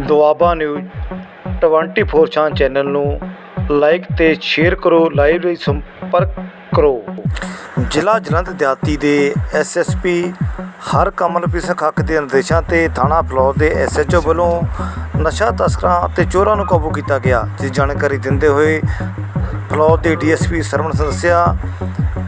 Doaba news 24 ਛਾਂ channel ਨੂੰ like ਤੇ ਸ਼ੇਅਰ ਕਰੋ, ਲਾਈਵ ਲਈ ਸੰਪਰਕ ਕਰੋ। ਜ਼ਿਲ੍ਹਾ ਜਲੰਧਰ ਦਿਹਾਤੀ ਦੇ ਐਸਐਸਪੀ ਹਰਕਮਲਪ੍ਰੀਤ ਸਿੰਘ ਖੱਕ ਦੇ ਨਿਰਦੇਸ਼ਾਂ ਤੇ ਥਾਣਾ ਫਲੌਰ ਦੇ ਐਸਐਚਓ ਵੱਲੋਂ ਨਸ਼ਾ ਤਸਕਰਾਂ ਅਤੇ ਚੋਰਾਂ ਨੂੰ ਕਾਬੂ ਕੀਤਾ ਗਿਆ, ਜਿਸ ਜਾਣਕਾਰੀ ਦਿੰਦੇ ਹੋਏ ਫਲੌਰ ਦੇ ਡੀਐਸਪੀ ਸਰਵਣ ਸਿੰਘ ਦੱਸਿਆ,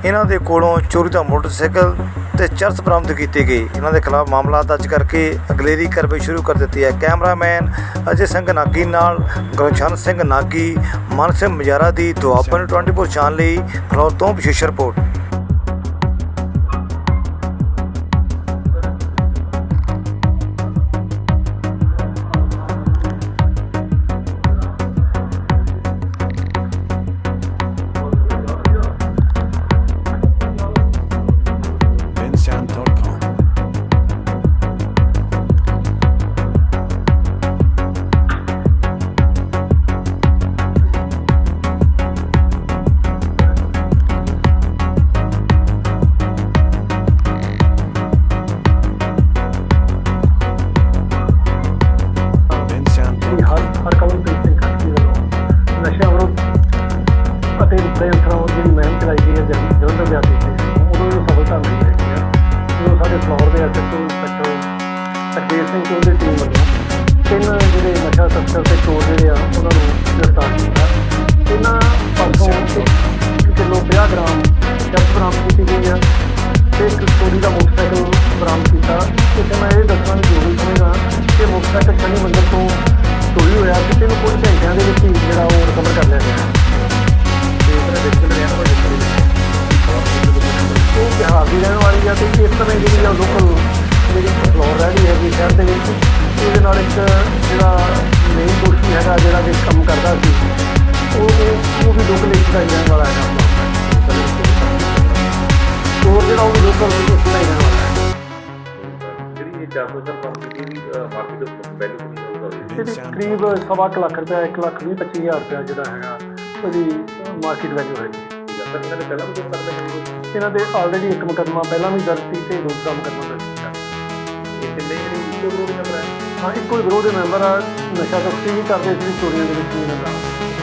ਇਹਨਾਂ ਦੇ ਕੋਲੋਂ ਚੋਰੀ ਦਾ ਮੋਟਰਸਾਈਕਲ ਤੇ ਚਰਚ ਬਰਾਮਦ ਕੀਤੀ ਗਈ। ਇਹਨਾਂ ਦੇ ਖਿਲਾਫ ਮਾਮਲਾ ਦਰਜ ਕਰਕੇ ਅਗਲੇਰੀ ਕਾਰਵਾਈ ਸ਼ੁਰੂ ਕਰ ਦਿੱਤੀ ਹੈ। ਕੈਮਰਾਮੈਨ ਅਜੇ ਸਿੰਘ ਨਾਗੀ ਨਾਲ ਗੁਰਸ਼ਨ ਸਿੰਘ ਨਾਗੀ ਮਨ ਸਿੰਘ ਮਜਾਰਾ ਦੀ ਦੁਆਬਾ ਨੂੰ 24 ਛਾਨ ਲਈ ਫਲੌਰ ਤੋਂ ਵਿਸ਼ੇਸ਼ ਰਿਪੋਰਟ। ਮਿਲੀ ਹੈਗੀ ਆ। ਜਦੋਂ ਸਾਡੇ ਫਲੋਰ ਦੇ ਐਸਐਚਓ ਇੰਸਪੈਕਟਰ ਸਰਜੀਤ ਸਿੰਘ ਚੋਂ ਦੀ ਟੀਮ ਵੱਲੋਂ ਤਿੰਨ ਜਿਹੜੇ ਨਸ਼ਾ ਤਸਕਰ ਤੇ ਚੋਰ ਜਿਹੜੇ ਆ ਉਹਨਾਂ ਨੂੰ ਗ੍ਰਿਫਤਾਰ ਕੀਤਾ। ਇਹਨਾਂ ਪਾਸੋਂ ਇੱਕ ਕਿਲੋ 50 ਗ੍ਰਾਮ ਚਰਸ ਬਰਾਮਦ ਕੀਤੀ ਗਈ ਆ ਤੇ ਇੱਕ ਚੋਰੀ ਦਾ ਮੋਟਰਸਾਈਕਲ ਬਰਾਮਦ ਕੀਤਾ। ਤੇ ਮੈਂ ਇਹ ਦੱਸਣਾ ਜ਼ਰੂਰੀ ਸਮਝਦਾ ਕਿ ਮੋਟਰਸਾਈਕਲ ਸ਼ਨੀ ਮੰਦਰ ਤੋਂ ਚੋਰੀ ਹੋਇਆ ਕਿ ਤੈਨੂੰ ਕੁਝ ਘੰਟਿਆਂ ਦੇ ਜਿਹੜੀ ਆ। ਲੋਕਲ ਜਿਹੜੀ ਫਲੋਰ ਰਹਿ ਰਹੀ ਹੈਗੀ ਸ਼ਹਿਰ ਦੇ ਵਿੱਚ। ਇਹਦੇ ਨਾਲ ਇੱਕ ਜਿਹੜਾ ਮੇਨ ਦੋਸ਼ੀ ਹੈਗਾ ਜਿਹੜਾ ਕਿ ਕੰਮ ਕਰਦਾ ਸੀ ਉਹ ਉਹ ਵੀ ਲੋਕਲ ਇੱਕ ਦਾ ਹੀ ਰਹਿਣ ਵਾਲਾ ਹੈਗਾ। ਚੋਰ ਜਿਹੜਾ ਉਹ ਵੀ ਲੋਕਲ ਇੱਕ ਦਾ ਹੀ ਰਹਿਣ ਵਾਲਾ ਹੈ ਜਿਹੜੀ ਇਹ 400 ਰੁਪਏ ਦੀ ਵੀ ਮਾਰਕੀਟ ਦੇ ਵੈਲਿਊ ਕਿੰਨੀ ਹੋਊਗਾ ਕਰੀਬ ਸਵਾ ਕੁ ਲੱਖ ਰੁਪਏ 1 ਲੱਖ ਵੀਹ ਪੱਚੀ ਹਜ਼ਾਰ ਰੁਪਏ ਜਿਹੜਾ ਹੈਗਾ ਉਹਦੀ ਮਾਰਕੀਟ ਵੈਲਿਊ ਹੈਗੀ। ਇਹਨਾਂ ਪਹਿਲਾਂ ਵੀ ਦੇ ਆਲਰੇਡੀ ਇੱਕ ਮੁਕੱਦਮਾ ਪਹਿਲਾਂ ਵੀ ਦਰਜ ਸੀ ਤੇ ਦੂਸਰਾ ਮੁਕੱਦਮਾ ਦਰਜ ਕੀਤਾ। ਇਹ ਕਿੰਨੇ ਇੱਕੋ ਗਰੋਹ ਦੇ ਨੰਬਰ ਹੈ ਹਾਂ ਇੱਕੋ ਵਿਰੋਧ ਦੇ ਮੈਂਬਰ ਆ ਨਸ਼ਾ ਤਸਕਰੀ ਵੀ ਕਰਦੇ ਸੀ ਚੋਰੀਆਂ ਦੇ ਵਿੱਚ ਵੀ ਨਜ਼ਰ